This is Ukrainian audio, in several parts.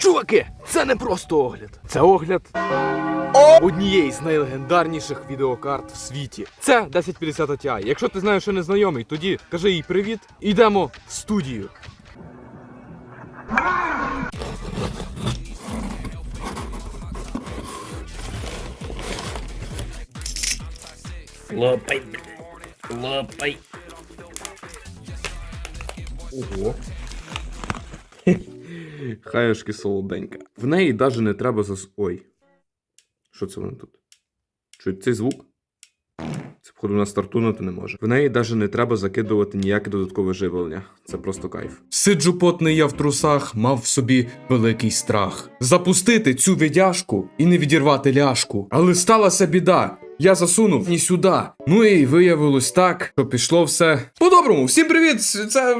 Чуваки, це не просто огляд. Це огляд однієї з найлегендарніших відеокарт в світі. Це 1050 Ti. Якщо ти знаєш, що не знайомий, тоді кажи їй привіт. Йдемо в студію. Лопай. Лопай. Ого. Хаюшки солоденька. В неї навіть не треба зас... Ой. Що це воно тут? Чуть цей звук? Це, походу, на стартунути не може. В неї навіть не треба закидувати ніяке додаткове живлення. Це просто кайф. Сиджу потний я в трусах, мав в собі великий страх. Запустити цю відяшку і не відірвати ляшку. Але сталася біда. Я засунув ні сюди. Ну і виявилось так, що пішло все. По-доброму, всім привіт! Це.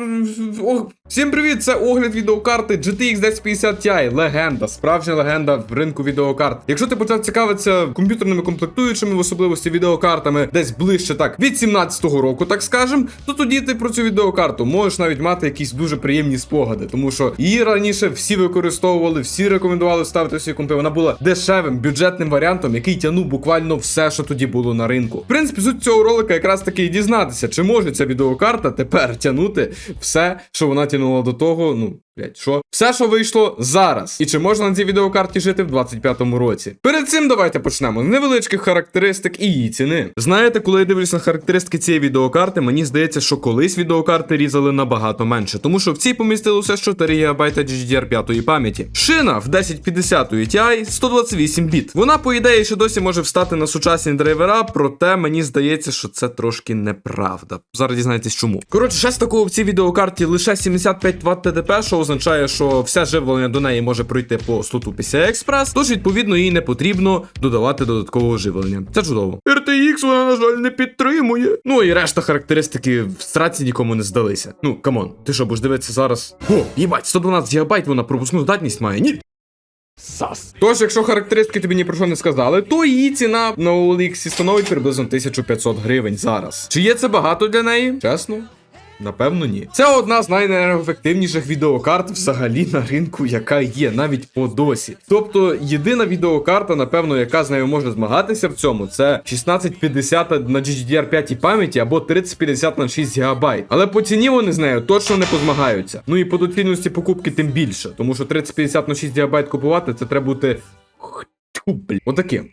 О, всім привіт! Це огляд відеокарти GTX 1050 Ti. Легенда, справжня легенда в ринку відеокарт. Якщо ти почав цікавитися комп'ютерними комплектуючими, в особливості відеокартами, десь ближче так від 17-го року, так скажем, то тоді ти про цю відеокарту можеш навіть мати якісь дуже приємні спогади, тому що її раніше всі використовували, всі рекомендували ставити свої компи. Вона була дешевим бюджетним варіантом, який тягнув буквально все, що тоді було на ринку. В принципі, суть цього ролика якраз таки і дізнатися, чи може ця відеокарта тепер тягнути все, що вона тягнула до того. Ну блять, що все, що вийшло зараз, і чи можна на цій відеокарті жити в 25-му році. Перед цим давайте почнемо з невеличких характеристик і її ціни. Знаєте, коли я дивлюсь на характеристики цієї відеокарти, мені здається, що колись відеокарти різали набагато менше, тому що в цій помістилося 4 ГБ GDDR5 пам'яті. Шина в 1050 Ti 128 біт. Вона, по ідеї, ще досі може встати на сучасні драйвера, проте мені здається, що це трошки неправда. Зараз дізнаєтесь чому. Коротше, ще з такого в цій відеокарті лише 75 Вт TDP, що означає, що все живлення до неї може пройти по слоту PCI Express, тож відповідно їй не потрібно додавати додаткового живлення. Це чудово. RTX вона, на жаль, не підтримує. Ну і решта характеристики в страці нікому не здалися. Ну, камон, ти що, будеш дивитися зараз? О, їбать, 112 ГБ вона пропускну здатність має. Ні. Сас. Тож, якщо характеристики тобі ні про що не сказали, то її ціна на OLX становить приблизно 1500 гривень зараз. Чи є це багато для неї? Чесно? Напевно, ні. Це одна з найнеефективніших відеокарт взагалі на ринку, яка є, навіть по досі. Тобто, єдина відеокарта, напевно, яка з нею може змагатися в цьому, це 1650 на GDDR5 пам'яті або 3050 на 6 ГБ. Але по ціні вони з нею точно не позмагаються. Ну і по доцільності покупки тим більше, тому що 3050 на 6 ГБ купувати, це треба бути. Отаким.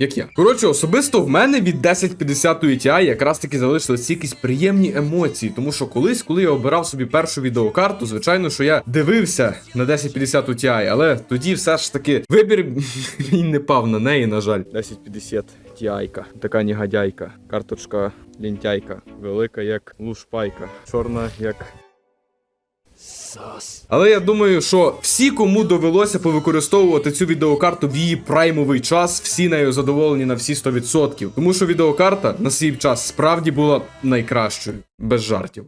Як я. Коротше, особисто в мене від 1050 Ti якраз таки залишились якісь приємні емоції, тому що колись, коли я обирав собі першу відеокарту, звичайно, що я дивився на 1050 Ti, але тоді все ж таки вибір мій не пав на неї, на жаль. 1050 Ti. Така негодяйка. Карточка лінтяйка. Велика як лушпайка. Чорна як. Але я думаю, що всі, кому довелося повикористовувати цю відеокарту в її праймовий час, всі нею задоволені на всі 100%. Тому що відеокарта на свій час справді була найкращою, без жартів.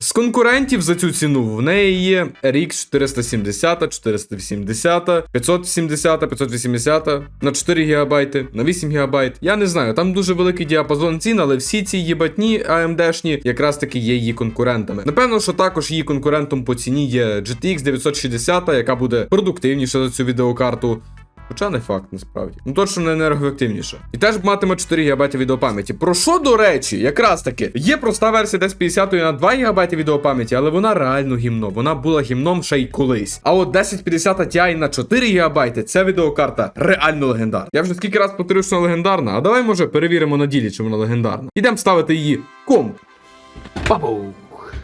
З конкурентів за цю ціну в неї є RX 470, 480, 570, 580 на 4 ГБ, на 8 ГБ. Я не знаю, там дуже великий діапазон цін, але всі ці їбатні AMD-шні якраз таки є її конкурентами. Напевно, що також її конкурентом по ціні є GTX 960, яка буде продуктивніша за цю відеокарту. Хоча не факт, насправді. Ну точно не енергоефективніше. І теж матиме 4 ГБ відеопам'яті. Про що, до речі, якраз таки, є проста версія 1050 на 2 ГБ відеопам'яті, але вона реально гімно. Вона була гімном ще й колись. А от 1050 Ti на 4 ГБ це відеокарта реально легендарна. Я вже скільки раз повторюю, що вона легендарна, а давай, може, перевіримо на ділі, чи вона легендарна. Ідемо ставити її комп. Бабух.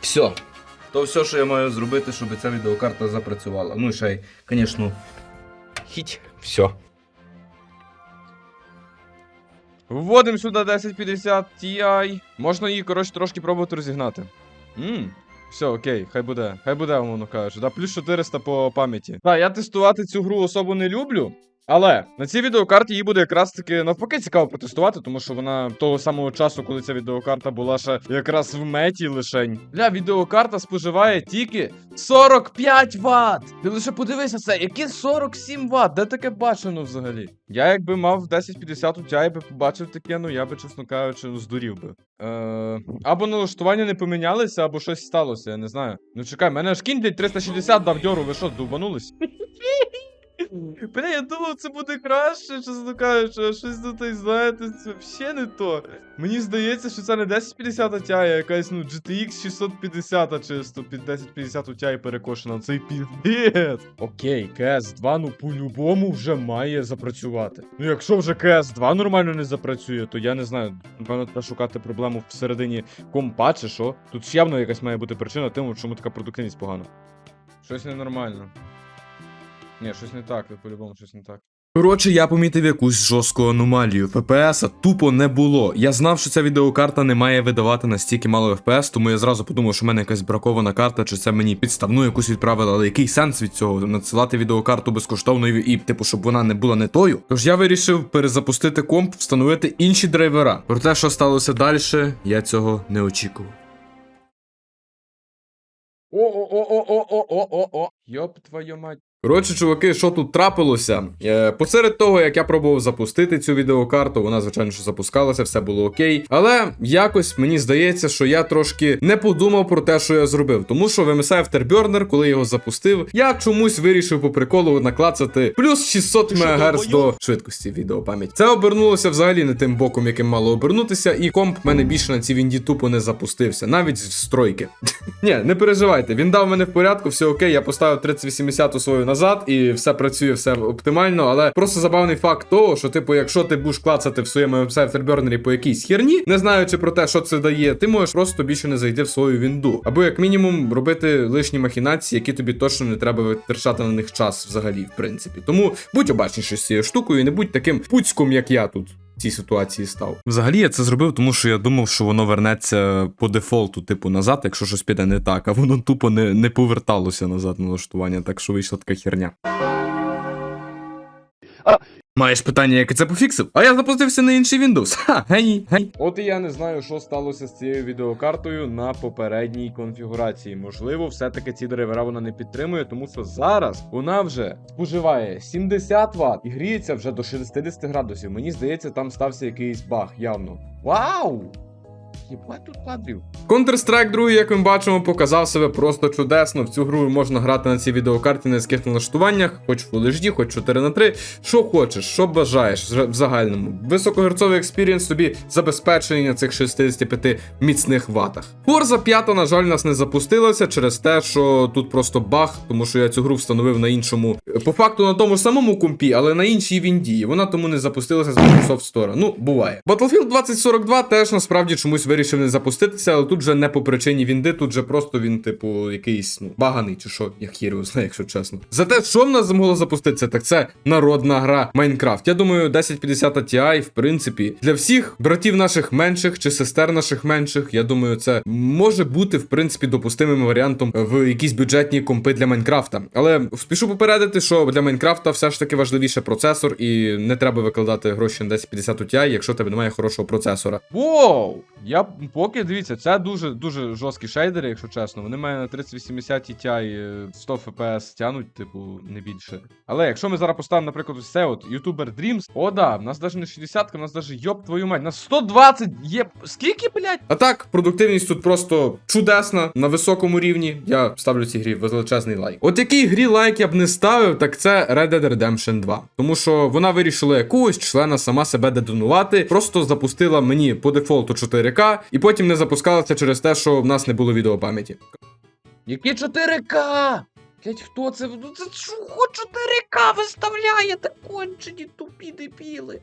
Все. То все, що я маю зробити, щоб ця відеокарта запрацювала. Ну і ще й, звісно, Хіть. Все. Вводимо сюди 1050 Ti. Можна її, коротше, трошки пробувати розігнати. Ммм. Все, окей, хай буде. Хай буде, умовно кажучи. Да, плюс 400 по пам'яті. Так, я тестувати цю гру особо не люблю. Але на цій відеокарті її буде якраз таки навпаки цікаво протестувати, тому що вона того самого часу, коли ця відеокарта була ще якраз в меті лишень. Бля, відеокарта споживає тільки 45 Вт! Ти лише подивися це, які 47 Вт, де таке бачено взагалі? Я якби мав 1050 Ti, би побачив таке, ну я би, чесно кажучи, ну здурів би. Е, або налаштування не помінялися, або щось сталося, я не знаю. Ну чекай, мене ж кінь блядь, 360 дав дьору, ви що, довбанулись? Бля, я думав, це буде краще, чесно кажучи, а щось тут, знаєте, це взагалі не то. Мені здається, що це не 1050 Ti, а якась, ну, GTX 650 чисто під 1050 Ti перекошена. Це піздець. Окей, CS2, ну по-любому вже має запрацювати. Ну, якщо вже CS2 нормально не запрацює, то я не знаю, напевно, треба шукати проблему всередині компа чи що. Тут явно якась має бути причина тому, чому така продуктивність погана. Щось ненормально. Ні, щось не так, по-любому щось не так. Коротше, я помітив якусь жорстку аномалію. ФПС тупо не було. Я знав, що ця відеокарта не має видавати настільки мало ФПС, тому я зразу подумав, що в мене якась бракована карта, чи це мені підставну якусь відправили, але який сенс від цього? Надсилати відеокарту безкоштовно і, типу, щоб вона не була не тою. Тож я вирішив перезапустити комп, встановити інші драйвера. Про те, що сталося далі, я цього не очікував. О-о-о-о-о-о-о-о. Йоп твою мать. Коротше, чуваки, що тут трапилося? Е, посеред того, як я пробував запустити цю відеокарту, вона, звичайно, що запускалася, все було окей. Але якось мені здається, що я трошки не подумав про те, що я зробив. Тому що в MSI Afterburner, коли його запустив, я чомусь вирішив по приколу наклацати плюс 600 МГц до швидкості відеопам'яті. Це обернулося взагалі не тим боком, яким мало обернутися, і комп в мене більше на цій вінді тупо не запустився, навіть з стройки. Ні, не переживайте, він дав мене в порядку, все окей, я поставив 3080 у свою назад, і все працює, все оптимально. Але просто забавний факт того, що, типу, якщо ти будеш клацати в своєму вебсайт по якійсь херні, не знаючи про те, що це дає, ти можеш просто більше не зайти в свою вінду. Або як мінімум робити лишні махінації, які тобі точно не треба витрачати на них час взагалі, в принципі. Тому будь обачніший з цією штукою і не будь таким пуцьком, як я тут. Цій ситуації став. Взагалі я це зробив, тому що я думав, що воно вернеться по дефолту, типу, назад, якщо щось піде не так, а воно тупо не, не поверталося назад на налаштування, так що вийшла така херня. Маєш питання, як це пофіксив? А я запустився на інший Windows. Ха, гей, гей. От і я не знаю, що сталося з цією відеокартою на попередній конфігурації. Можливо, все-таки ці драйвера вона не підтримує, тому що зараз вона вже споживає 70 Вт і гріється вже до 60 градусів. Мені здається, там стався якийсь баг, явно. Вау! Єбать тут кадрів. Counter-Strike 2, як ми бачимо, показав себе просто чудесно. В цю гру можна грати на цій відеокарті на низьких налаштуваннях, хоч Full HD, хоч 4 на 3 Що хочеш, що бажаєш в загальному. Високогерцовий експірієнс тобі забезпечений на цих 65 міцних ватах. Forza 5, на жаль, нас не запустилася через те, що тут просто баг, тому що я цю гру встановив на іншому, по факту на тому ж самому компі, але на іншій вінді. І Вона тому не запустилася з Microsoft Store. Ну, буває. Battlefield 2042 теж насправді чомусь вирішив не запуститися, але тут вже не по причині вінди, тут же просто він, типу, якийсь ну, баганий чи що, я хір знаю, якщо чесно. Зате, що в нас змогло запуститися, так це народна гра Майнкрафт. Я думаю, 1050 Ti, в принципі, для всіх братів наших менших чи сестер наших менших, я думаю, це може бути в принципі допустимим варіантом в якісь бюджетні компи для Майнкрафта. Але спішу попередити, що для Майнкрафта все ж таки важливіше процесор, і не треба викладати гроші на 1050 Ti, якщо тебе немає хорошого процесора. Воу! Я поки дивіться, це дуже дуже жорсткі шейдери, якщо чесно. Вони мене на 3080 Ti е, 100 FPS тянуть, типу, не більше. Але якщо ми зараз поставимо, наприклад, це от YouTuber Dreams, о, да, в нас навіть не 60, в нас навіть йоп твою мать, у нас 120 є. Скільки, блядь? А так, продуктивність тут просто чудесна на високому рівні. Я ставлю цій грі величезний лайк. От якій грі лайк я б не ставив, так це Red Dead Redemption 2. Тому що вона вирішила якогось члена сама себе дедонувати, просто запустила мені по дефолту 4К, і потім не запускалася через те, що в нас не було відеопам'яті. Які 4К? Блять, хто це? Ну це чого 4К виставляєте кончені тупі дебіли?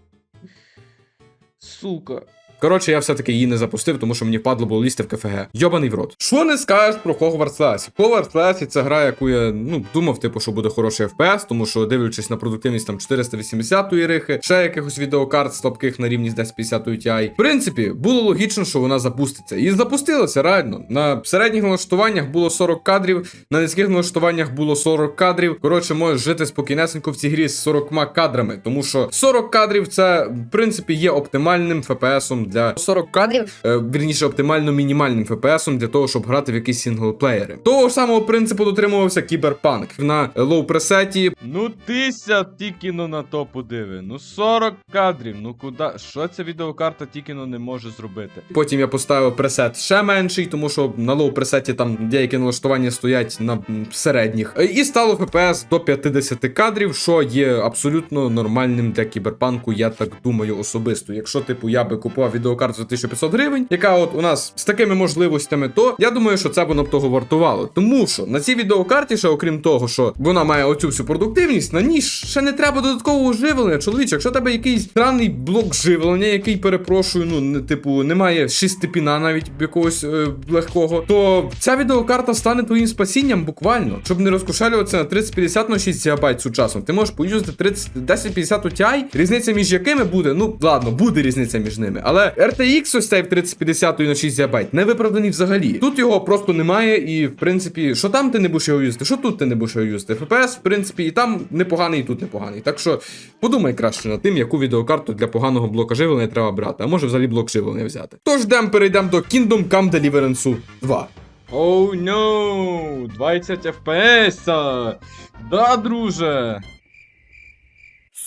Сука. Коротше, я все-таки її не запустив, тому що мені впадло було лізти в КФГ. Йобаний в рот. Що не скажеш про Hogwarts Legacy? Hogwarts Legacy це гра, яку я ну думав, типу, що буде хороший FPS, тому що дивлячись на продуктивність там 480-ї рихи, ще якихось відеокарт слабких на рівні з 1050 Ti. В принципі, було логічно, що вона запуститься. І запустилася реально. На середніх налаштуваннях було 40 кадрів, на низьких налаштуваннях було 40 кадрів. Коротше, можеш жити спокійнесенько в цій грі з 40 кадрами, тому що 40 кадрів це в принципі є оптимальним Для 40 кадрів, е, вірніше, оптимально мінімальним FPS-ом для того, щоб грати в якісь сінглплеєри. Того ж самого принципу дотримувався Кіберпанк на лоу пресеті. Ну тися тільки ну на то подиви. Ну 40 кадрів. Ну куди? Що ця відеокарта тільки ну не може зробити? Потім я поставив пресет ще менший, тому що на лоу пресеті там деякі налаштування стоять на середніх. Е, І стало FPS до 50 кадрів, що є абсолютно нормальним для кіберпанку, я так думаю особисто. Якщо, типу, я би купував відеокарту за 1500 гривень, яка от у нас з такими можливостями, то я думаю, що це воно б того вартувало. Тому що на цій відеокарті, ще окрім того, що вона має оцю всю продуктивність, на ній ще не треба додаткового живлення. Чоловіче, якщо тебе якийсь странний блок живлення, який перепрошую, ну не типу немає шестипіна навіть якогось е, легкого, то ця відеокарта стане твоїм спасінням буквально, щоб не розкошелюватися на 3050 на 6 ГБ сучасно. Ти можеш поюзати 30 1050 Ti, різниця між якими буде, ну ладно, буде різниця між ними, але RTX ось цей в 3050 на 6 ГБ не виправданий взагалі. Тут його просто немає, і в принципі, що там ти не будеш його юзати, що тут ти не будеш його юзати. FPS, в принципі, і там непоганий, і тут непоганий. Так що подумай краще над тим, яку відеокарту для поганого блока живлення треба брати, а може взагалі блок живлення взяти. Тож йдемо, перейдемо до Kingdom Come Deliverance 2. Оу oh, no! 20 FPS! Да, друже!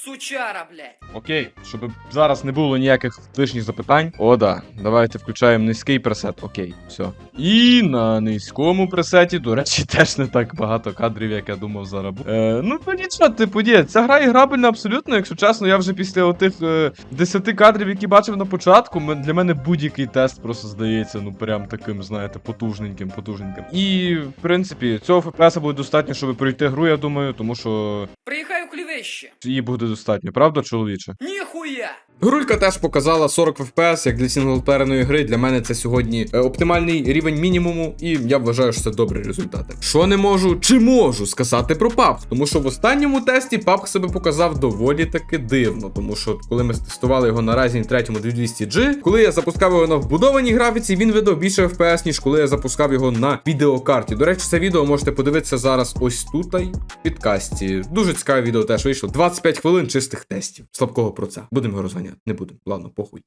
Сучара, блядь. Окей, щоб зараз не було ніяких лишніх запитань. О, да. Давайте включаємо низький пресет. Окей, все. І на низькому пресеті, до речі, теж не так багато кадрів, як я думав зараз. Е, ну то нічого, типу, ні, ця гра іграбельна абсолютно. Якщо чесно, я вже після отих е, 10 кадрів, які бачив на початку, для мене будь-який тест просто здається, ну прям таким, знаєте, потужненьким, потужненьким. І в принципі, цього FPS буде достатньо, щоб пройти гру, я думаю, тому що Приїхаю в клівище. її буде достатньо, правда, чоловіче? Ніхуя! Грулька теж показала 40 FPS, як для сінглплеєрної гри. Для мене це сьогодні е, оптимальний рівень мінімуму, і я вважаю, що це добрі результати. Що не можу, чи можу сказати про PUBG? Тому що в останньому тесті PUBG себе показав доволі таки дивно. Тому що коли ми тестували його на Ryzen 3 2200G, коли я запускав його на вбудованій графіці, він видав більше FPS, ніж коли я запускав його на відеокарті. До речі, це відео можете подивитися зараз ось тут в підкасті. Дуже цікаве відео теж вийшло. 25 хвилин чистих тестів. Слабкого про це. Будемо його розганяти. Не буду. Ладно, похуй.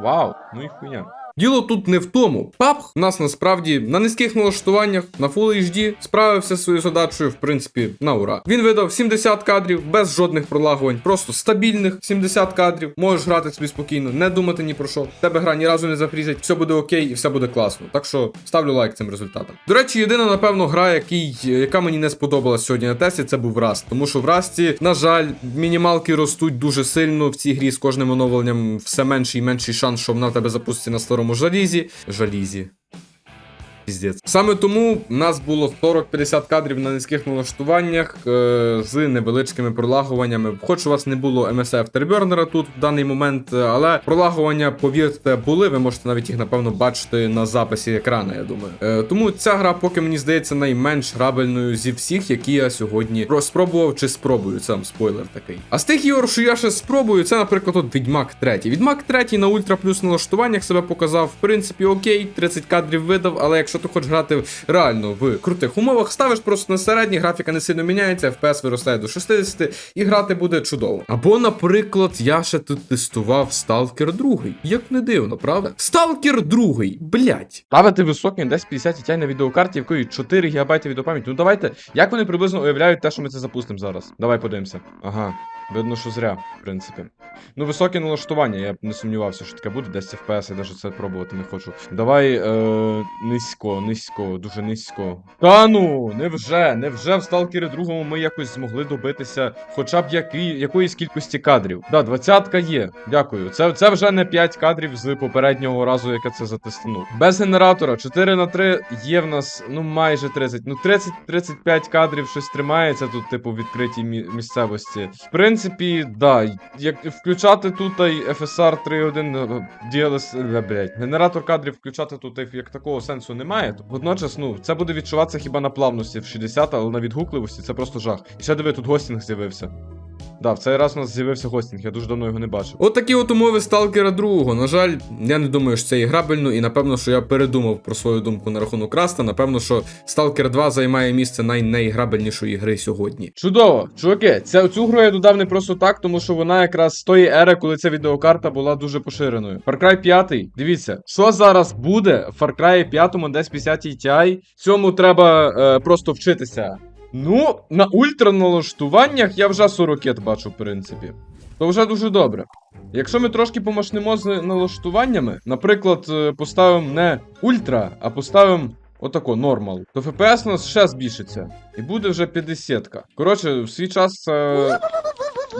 Вау, ну і хуйня. Діло тут не в тому. PUBG у нас насправді на низьких налаштуваннях на Full HD справився своєю задачею, в принципі, на ура. Він видав 70 кадрів без жодних пролагувань, просто стабільних 70 кадрів. Можеш грати собі спокійно, не думати ні про що. Тебе гра ні разу не запрізять, все буде окей і все буде класно. Так що ставлю лайк цим результатам. До речі, єдина, напевно, гра, який, яка мені не сподобалась сьогодні на тесті, це був Rust. Тому що в Расті, на жаль, мінімалки ростуть дуже сильно в цій грі з кожним оновленням все менший і менший шанс, що вона в тебе запуститься на старому жалізі. Жалізі. Піздець. Саме тому в нас було 40-50 кадрів на низьких налаштуваннях е, з невеличкими пролагуваннями. Хоч у вас не було MSI Afterburner тут в даний момент, е, але пролагування, повірте, були. Ви можете навіть їх, напевно, бачити на записі екрану, я думаю. Е, тому ця гра, поки мені здається, найменш грабельною зі всіх, які я сьогодні про- спробував чи спробую. Це спойлер такий. А з тих ігор, що я ще спробую, це, наприклад, от Відьмак 3. Відьмак 3 на ультра плюс налаштуваннях себе показав, в принципі, окей, 30 кадрів видав, але якщо ти хочеш грати реально в крутих умовах, ставиш просто на середній, графіка не сильно міняється, FPS виростає до 60 і грати буде чудово. Або, наприклад, я ще тут тестував Stalker 2. Як не дивно, правда? Stalker 2, блять. Ставити високий десь 50 Ti на відеокарті, якої 4 ГБ відеопам'яті. Ну давайте, як вони приблизно уявляють те, що ми це запустимо зараз? Давай подивимося. Ага, видно, що зря, в принципі. Ну, високе налаштування, я б не сумнівався, що таке буде, 10 FPS, я навіть це пробувати не хочу. Давай е, низько, низько, дуже низько. Та ну, невже, невже в Сталкері другому ми якось змогли добитися хоча б які, якоїсь кількості кадрів. Да, двадцятка є. Дякую. Це, це вже не 5 кадрів з попереднього разу, яке це затиснув. Без генератора 4 на 3 є в нас ну майже 30. Ну 30-35 кадрів щось тримається тут, типу, в відкритій мі- місцевості. В принципі. Принципі, да. Як включати тут FSR 3.1 DLS, блять, генератор кадрів включати тут як такого сенсу немає. Водночас, ну, це буде відчуватися хіба на плавності в 60, але на відгукливості це просто жах. І ще диви, тут гостінг з'явився. Да, в цей раз у нас з'явився гостінг, я дуже давно його не бачив. От такі от умови Сталкера 2. На жаль, я не думаю, що це і грабельно, і напевно, що я передумав про свою думку на рахунок Раста. Напевно, що Сталкер 2 займає місце най найграбельнішої гри сьогодні. Чудово, чуваки, ця цю гру я додав не просто так, тому що вона якраз з тої ери, коли ця відеокарта була дуже поширеною. Far Cry 5, дивіться, що зараз буде в Far Cry 5 десь 50 Ti, цьому треба е, просто вчитися. Ну, на ультраналаштуваннях я вже 40 бачу, в принципі. То вже дуже добре. Якщо ми трошки помашнемо з налаштуваннями, наприклад, е, поставимо не ультра, а поставимо отако нормал, то FPS у нас ще збільшиться. І буде вже 50-ка. Коротше, в свій час це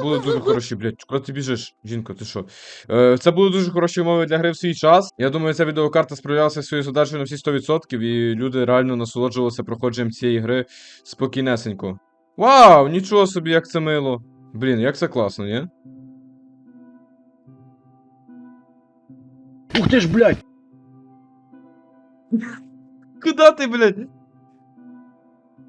були дуже хороші, блядь. Куди ти біжиш, жінко, ти що? Е, це були дуже хороші умови для гри в свій час. Я думаю, ця відеокарта справлялася своєю задачею на всі 100%, і люди реально насолоджувалися проходженням цієї гри спокійнесенько. Вау, нічого собі, як це мило. Блін, як це класно, ні? Ух ти ж, блядь! Куда ти, блядь?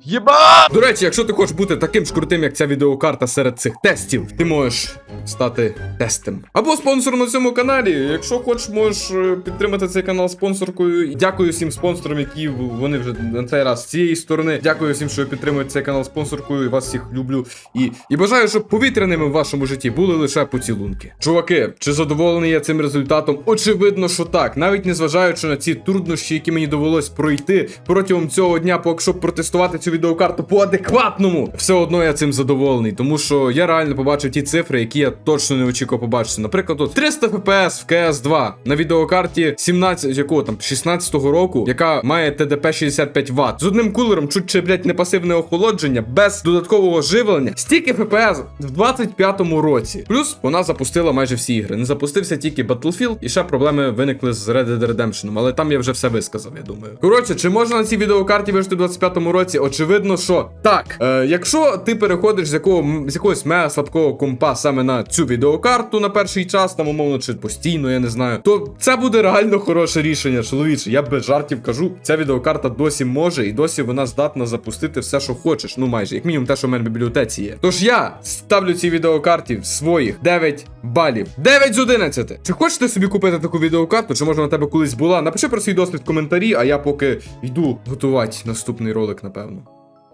Єба! До речі, якщо ти хочеш бути таким ж крутим, як ця відеокарта серед цих тестів, ти можеш стати тестем. Або спонсором на цьому каналі. Якщо хочеш, можеш е, підтримати цей канал спонсоркою. Дякую всім спонсорам, які вони вже на цей раз з цієї сторони. Дякую всім, що підтримуєте цей канал спонсоркою. Вас всіх люблю. І, і бажаю, щоб повітряними в вашому житті були лише поцілунки. Чуваки, чи задоволений я цим результатом? Очевидно, що так. Навіть незважаючи на ці труднощі, які мені довелось пройти протягом цього дня, поки щоб протестувати цю відеокарту по адекватному, все одно я цим задоволений, тому що я реально побачив ті цифри, які я точно не очікував побачити. Наприклад, от 300 FPS в CS 2 на відеокарті 17, якого там 16-го року, яка має ТДП 65 Вт. З одним кулером, чуть чи блять не пасивне охолодження, без додаткового живлення. Стільки FPS в 25-му році. Плюс вона запустила майже всі ігри. Не запустився тільки Battlefield, і ще проблеми виникли з Red Dead Redemption, але там я вже все висказав, я думаю. Коротше, чи можна на цій відеокарті вижити в 25-му році? Очевидно, що так. Е, якщо ти переходиш з якого з якогось мега слабкого компа саме на цю відеокарту на перший час, там умовно чи постійно, я не знаю, то це буде реально хороше рішення, чоловіче. Я без жартів кажу, ця відеокарта досі може і досі вона здатна запустити все, що хочеш. Ну майже, як мінімум, те, що в мене в бібліотеці є. Тож я ставлю цій відеокарті своїх 9 балів. 9 з 11. Чи хочете собі купити таку відеокарту, чи може на тебе колись була? Напиши про свій досвід в коментарі, а я поки йду готувати наступний ролик, напевно.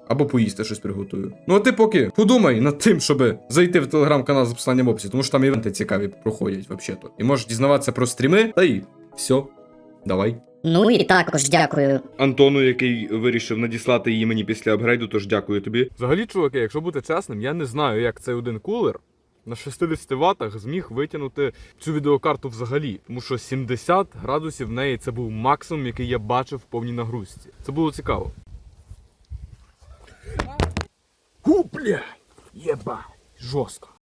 Або поїсти щось приготую. Ну а ти поки подумай над тим, щоб зайти в телеграм-канал з посиланням в описі, тому що там івенти цікаві проходять взагалі-то. І можеш дізнаватися про стріми, та й все. Давай. Ну і також дякую. Антону, який вирішив надіслати її мені після апгрейду, тож дякую тобі. Взагалі, чуваки, якщо бути чесним, я не знаю, як цей один кулер на 60 ваттах зміг витягнути цю відеокарту взагалі. Тому що 70 градусів в неї це був максимум, який я бачив в повній нагрузці. Це було цікаво. Гу, бля! Єба! Жорстко.